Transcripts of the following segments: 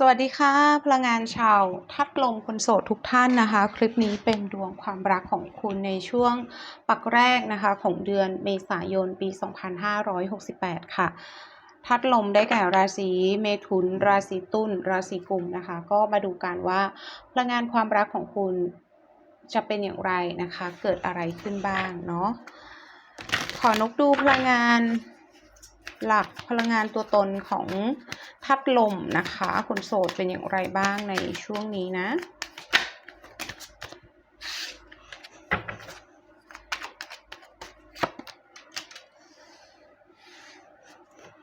สวัสดีค่ะ พลังงานชาวทัดลมคนโสดทุกท่านนะคะ คลิปนี้เป็นดวงความรักของคุณในช่วงปักแรกนะคะ ของเดือนเมษายนปี 2568 ค่ะทัดลมได้แก่ราศีเมถุน ราศีตุลราศีกุมนะคะ ก็มาดูกันว่าพลังงานความรักของคุณจะเป็นอย่างไรนะคะ เกิดอะไรขึ้นบ้างเนาะขอนกดูพลังงานหลักพลังงานตัวตนของ ทัดลมนะคะ คนโสดเป็นอย่างไรบ้างในช่วงนี้นะ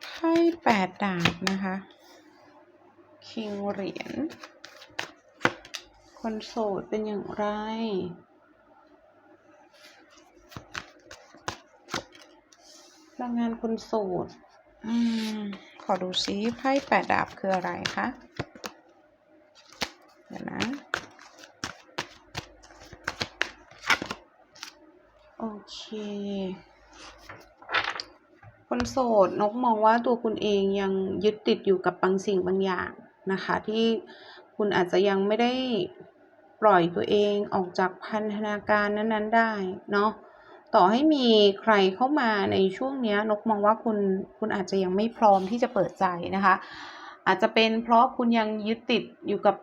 ไพ่แปดดาบนะคะ คิงเหรียญ คนโสดเป็นอย่างไรพลังงานคนโสด อืม ขอดูซิไพ่แปดดาบคืออะไรคะเดี๋ยวนะ โอเค คนโสดนกมองว่าตัวคุณเองยังยึดติดอยู่กับบางสิ่งบางอย่างนะคะ ที่คุณอาจจะยังไม่ได้ปล่อยตัวเองออกจากพันธนาการนั้น ๆ ได้เนาะ ต่อให้มีใครเข้ามาในช่วงนี้นกมองว่าคุณคุณอาจจะยังไม่พร้อมที่จะเปิดใจนะคะ อาจจะเป็นเพราะคุณยังยึดติดอยู่กับ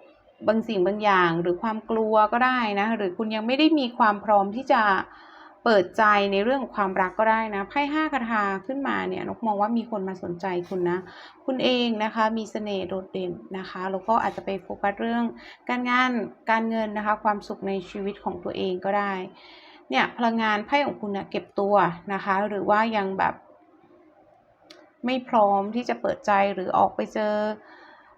บางสิ่งบางอย่าง หรือความกลัวก็ได้นะ หรือคุณยังไม่ได้มีความพร้อมที่จะเปิดใจในเรื่องความรักก็ได้นะไพ่ห้าคาถาขึ้นมาเนี่ยนกมองว่ามีคนมาสนใจคุณนะ คุณเองนะคะมีเสน่ห์โดดเด่นนะคะแล้วก็อาจจะไปโฟกัสเรื่องการงานการเงินนะคะ ความสุขในชีวิตของตัวเองก็ได้ เนี่ยพลังงานไพ่ของคุณเนี่ยเก็บตัวนะคะ หรือว่ายังแบบไม่พร้อมที่จะเปิดใจหรือออกไปเจอ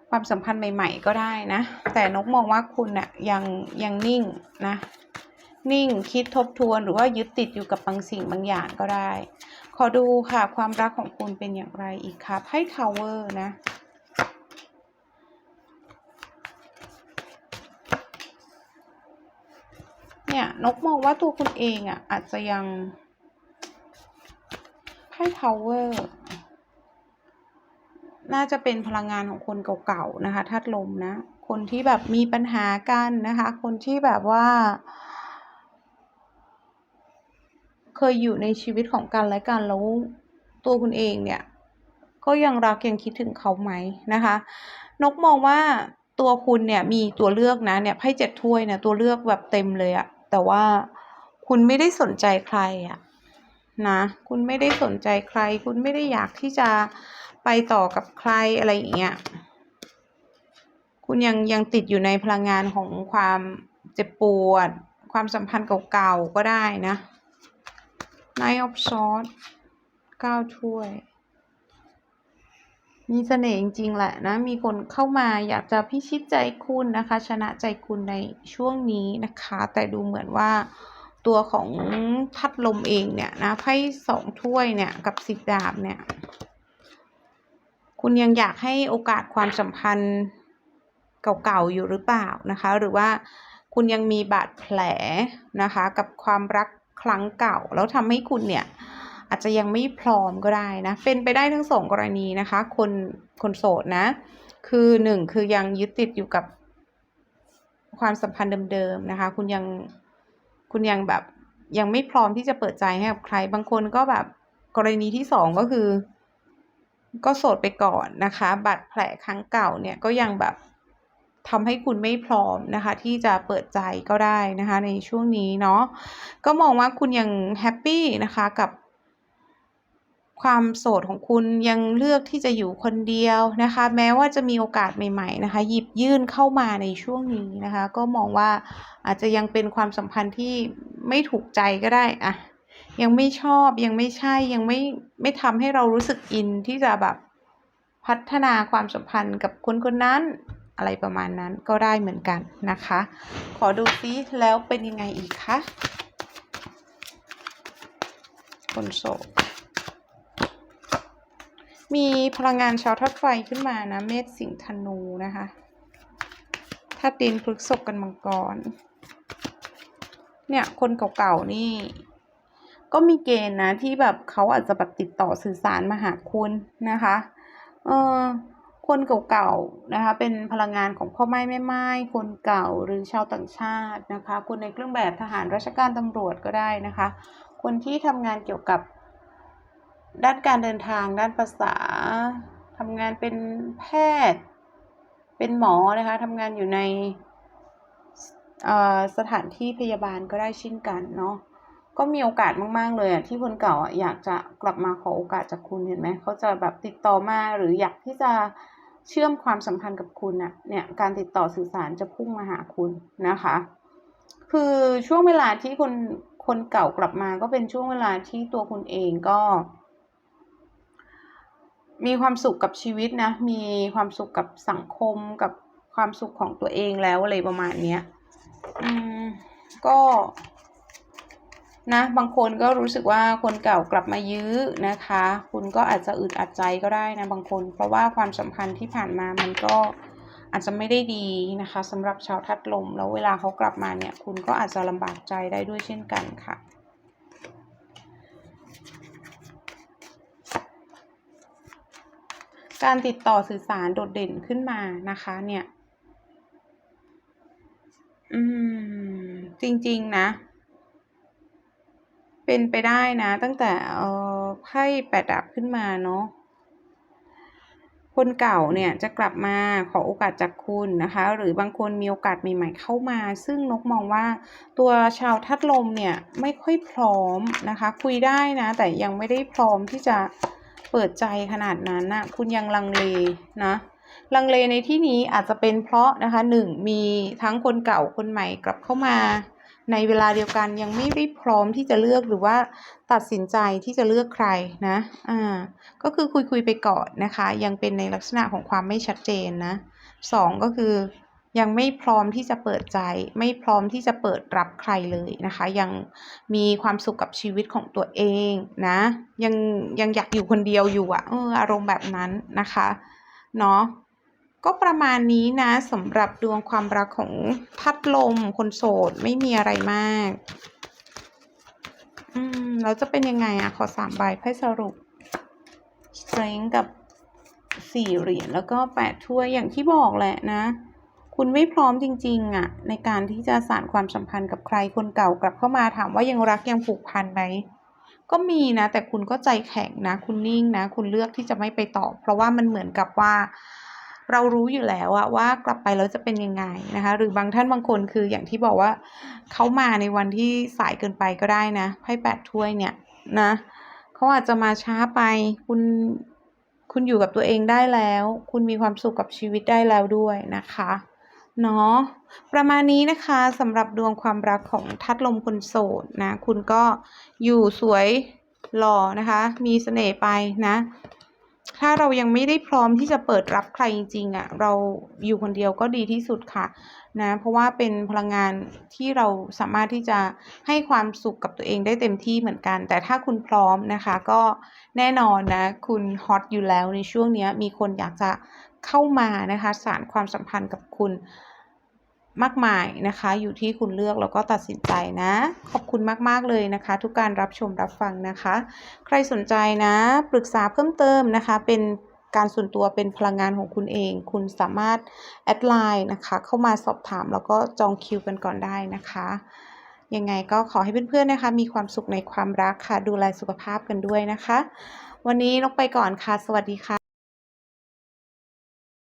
ความสัมพันธ์ใหม่ ๆ ก็ได้นะ แต่นกมองว่าคุณน่ะยังยังนิ่งนะ นิ่งคิดทบทวนหรือว่ายึดติดอยู่กับบางสิ่งบางอย่างก็ได้ ขอดูค่ะความรักของคุณเป็นอย่างไรอีกคะไพ่ทาวเวอร์นะ เนี่ยนกมองว่าตัวคุณเองอะ อาจจะยังไพ่ทาวเวอร์น่าจะเป็นพลังงานของคนเก่าๆนะคะธาตุลมนะ คนที่แบบมีปัญหากันนะคะ คนที่แบบว่า เคยอยู่ในชีวิตของกันและกันแล้วตัวคุณเองเนี่ย ก็ยังรักยังคิดถึงเขาไหมนะคะ นกมองว่าตัวคุณเนี่ยมีตัวเลือกนะเนี่ยไพ่เจ็ดถ้วยเนี่ยตัวเลือกแบบเต็มเลยอะ แต่ว่าคุณไม่ได้สนใจใครอะนะ คุณไม่ได้สนใจใคร คุณไม่ได้อยากที่จะไปต่อกับใครอะไรอย่างเงี้ย คุณยังยังติดอยู่ในพลังงานของความเจ็บปวด ความสัมพันธ์เก่าๆก็ได้นะ Nine of Swords เก้าถ้วย มีเสน่ห์จริงๆแหละนะ มีคนเข้ามาอยากจะพิชิตใจคุณนะคะ ชนะใจคุณในช่วงนี้นะคะ แต่ดูเหมือนว่าตัวของพัดลมเองเนี่ยนะไพ่สองถ้วยเนี่ยกับสิบดาบเนี่ย คุณยังอยากให้โอกาสความสัมพันธ์เก่าๆอยู่หรือเปล่านะคะ หรือว่าคุณยังมีบาดแผลนะคะ กับความรักครั้งเก่า แล้วทำให้คุณเนี่ย อาจจะยังไม่พร้อมก็ได้นะ เป็นไปได้ทั้งสองกรณีนะคะ คนคนโสดนะ คือหนึ่งคือยังยึดติดอยู่กับความสัมพันธ์เดิมๆนะคะ คุณยังคุณยังแบบยังไม่พร้อมที่จะเปิดใจให้กับใคร บางคนก็แบบกรณีที่สองก็คือ ก็โสดไปก่อนนะคะ บาดแผลครั้งเก่าเนี่ยก็ยังแบบทำให้คุณไม่พร้อมนะคะ ที่จะเปิดใจก็ได้นะคะ ในช่วงนี้เนาะก็มองว่าคุณยังแฮปปี้นะคะกับ ความโสดของคุณยังเลือกที่จะอยู่คนเดียวนะคะ แม้ว่าจะมีโอกาสใหม่ ๆนะคะ หยิบยื่นเข้ามาในช่วงนี้นะคะ ก็มองว่าอาจจะยังเป็นความสัมพันธ์ที่ไม่ถูกใจก็ได้อะยังไม่ชอบยังไม่ใช่ยังไม่ไม่ทำให้เรารู้สึกอินที่จะแบบพัฒนาความสัมพันธ์กับคนคนนั้นอะไรประมาณนั้นก็ได้เหมือนกันนะคะ ขอดูซิแล้วเป็นยังไงอีกคะคนโสด มีพลังงานชาวทัดไฟขึ้นมานะ เมษสิงธนูนะคะธาตุดินพฤกษบกันมังกร เนี่ยคนเก่าๆนี่ ก็มีเกณฑ์นะที่แบบเขาอาจจะแบบติดต่อสื่อสารมาหาคุณนะคะเออคนเก่าๆนะคะ เป็นพลังงานของพ่อไม้แม่ไม้คนเก่าหรือชาวต่างชาตินะคะ คนในเครื่องแบบทหารราชการตำรวจก็ได้นะคะ คนที่ทำงานเกี่ยวกับ ด้านการเดินทางด้านภาษาทำงานเป็นแพทย์ เป็นหมอนะคะทำงานอยู่ในสถานที่พยาบาลก็ได้เช่นกันเนาะก็มีโอกาสมาก ๆ เลยอะที่คนเก่าอะอยากจะกลับมาขอโอกาสจากคุณเห็นไหมเขาจะแบบติดต่อมาหรืออยากที่จะเชื่อมความสัมพันธ์กับคุณอะเนี่ยการติดต่อสื่อสารจะพุ่งมาหาคุณนะคะ คือช่วงเวลาที่คนคนเก่ากลับมาก็เป็นช่วงเวลาที่ตัวคุณเองก็ มีความสุขกับชีวิตนะ มีความสุขกับสังคมกับความสุขของตัวเองแล้วอะไรประมาณเนี้ย อืม ก็ นะ บางคนก็รู้สึกว่าคนเก่ากลับมายื้อนะคะ คุณก็อาจจะอึดอัดใจก็ได้นะบางคน เพราะว่าความสัมพันธ์ที่ผ่านมามันก็อาจจะไม่ได้ดีนะคะสำหรับชาวทัดลม แล้วเวลาเขากลับมาเนี่ย คุณก็อาจจะลำบากใจได้ด้วยเช่นกันค่ะ การติดต่อสื่อสารโดดเด่นขึ้นมานะคะเนี่ย อืม จริง ๆ นะ เป็นไปได้นะ ตั้งแต่เออไพ่แปดดาบขึ้นมาเนาะคนเก่าเนี่ยจะกลับมาขอโอกาสจากคุณนะคะ หรือบางคนมีโอกาสใหม่ ๆ เข้ามา ซึ่งนกมองว่าตัวชาวทัดลมเนี่ยไม่ค่อยพร้อมนะคะ คุยได้นะ แต่ยังไม่ได้พร้อมที่จะ เปิดใจขนาดนั้นนะคุณยังลังเลนะลังเลในที่นี้อาจจะเป็นเพราะนะคะหนึ่งมีทั้งคนเก่าคนใหม่กลับเข้ามาในเวลาเดียวกันยังไม่ได้พร้อมที่จะเลือกหรือว่าตัดสินใจที่จะเลือกใครนะอ่าก็คือคุยคุยไปก่อนนะคะ ยังเป็นในลักษณะของความไม่ชัดเจนนะสองก็คือ ยังไม่พร้อมที่จะเปิดใจ ไม่พร้อมที่จะเปิดรับใครเลยนะคะ ยังมีความสุขกับชีวิตของตัวเองนะ ยังยังอยากอยู่คนเดียวอยู่อะเอออารมณ์แบบนั้นนะคะเนาะก็ประมาณนี้นะสำหรับดวงความรักของพัดลมคนโสดไม่มีอะไรมาก อืมแล้วจะเป็นยังไงอะขอสามใบไพ่สรุป strength กับสี่เหรียญแล้วก็แปดถ้วยอย่างที่บอกแหละนะ คุณไม่พร้อมจริงๆอะในการที่จะสานความสัมพันธ์กับใครคนเก่ากลับเข้ามาถามว่ายังรักยังผูกพันไหมก็มีนะ แต่คุณก็ใจแข็งนะ คุณนิ่งนะ คุณเลือกที่จะไม่ไปต่อเพราะว่ามันเหมือนกับว่า เรารู้อยู่แล้วอะว่ากลับไปแล้วจะเป็นยังไงนะคะ หรือบางท่านบางคนคืออย่างที่บอกว่าเขามาในวันที่สายเกินไปก็ได้นะไพ่แปดถ้วยเนี่ยนะเขาอาจจะมาช้าไป คุณคุณอยู่กับตัวเองได้แล้ว คุณมีความสุขกับชีวิตได้แล้วด้วยนะคะ เนาะประมาณนี้นะคะสำหรับดวงความรักของทัดลมคนโสดนะ คุณก็อยู่สวยหล่อนะคะ มีเสน่ห์ไปนะ ถ้าเรายังไม่ได้พร้อมที่จะเปิดรับใครจริงๆอะ่ะ เราอยู่คนเดียวก็ดีที่สุดค่ะ นะเพราะว่าเป็นพลังงานที่เราสามารถที่จะให้ความสุขกับตัวเองได้เต็มที่เหมือนกัน แต่ถ้าคุณพร้อมนะคะก็แน่นอนนะคุณฮอตอยู่แล้วในช่วงนี้มีคนอยากจะเข้ามานะคะสารความสัมพันธ์กับคุณมากมายนะคะ อยู่ที่คุณเลือกแล้วก็ตัดสินใจนะ ขอบคุณมาก ๆ เลยนะคะ ทุกการรับชมรับฟังนะคะ ใครสนใจนะ ปรึกษาเพิ่มเติมนะคะเป็น การส่วนตัวเป็นพลังงานของคุณเอง คุณสามารถแอดไลน์นะคะเข้ามาสอบถามแล้วก็จองคิวกันก่อนได้นะคะยังไงก็ขอให้เพื่อนๆนะคะ มีความสุขในความรักค่ะ ดูแลสุขภาพกันด้วยนะคะ วันนี้นกไปก่อนค่ะ สวัสดีค่ะ